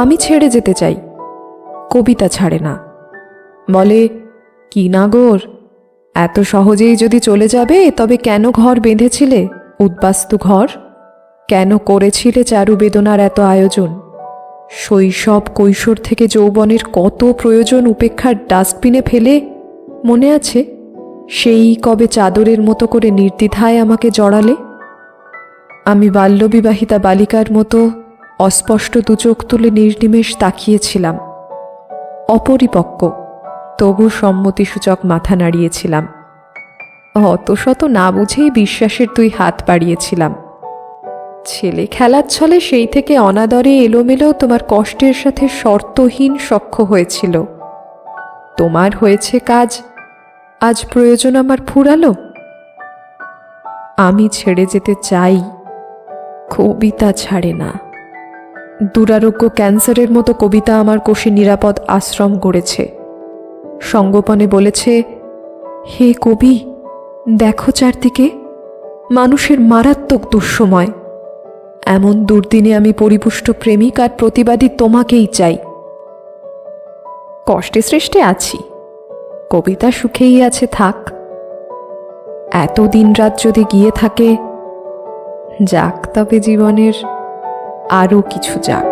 আমি ছেড়ে যেতে চাই। কবিতা ছাড়ে না। বলে, কি নাগর এত সহজেই যদি চলে যাবে, তবে কেন ঘর বেঁধেছিলে, উদ্বাস্তু ঘর? কেন করেছিলে চারু বেদনার এত আয়োজন? শৈশব কৈশোর থেকে যৌবনের কত প্রয়োজন উপেক্ষার ডাস্টবিনে ফেলে? মনে আছে, সেই কবে চাদরের মতো করে নির্দ্বিধায় আমাকে জড়ালে? আমি বাল্যবিবাহিতা বালিকার মতো অস্পষ্ট দুচোখ তুলে নির্নিমেষ তাকিয়েছিলাম। অপরিপক্ক, তবু সম্মতিসূচক মাথা নাড়িয়েছিলাম। অত শত না বুঝেই বিশ্বাসের তুই হাত বাড়িয়েছিলাম। ছেলে খেলার ছলে সেই থেকে অনাদরে এলোমেলো তোমার কষ্টের সাথে শর্তহীন সখ্য হয়েছিল। তোমার হয়েছে কাজ, আজ প্রয়োজন আমার ফুরালো। আমি ছেড়ে যেতে চাই, কবিতা ছাড়ে না। দুরারোগ্য ক্যান্সারের মতো কবিতা আমার কোষে নিরাপদ আশ্রম গড়েছে। সঙ্গোপনে বলেছে, হে কবি, দেখো চারদিকে, মানুষের মারাত্মক দুঃসময়। এমন দুর্দিনে আমি পরিপুষ্ট প্রেমিক আর প্রতিবাদী তোমাকেই চাই। কষ্টে সৃষ্টে আছি, কবিতা সুখেই আছে থাক। এত দিন রাত যদি গিয়ে থাকে, যাক তবে জীবনের আরও কিছু যাক।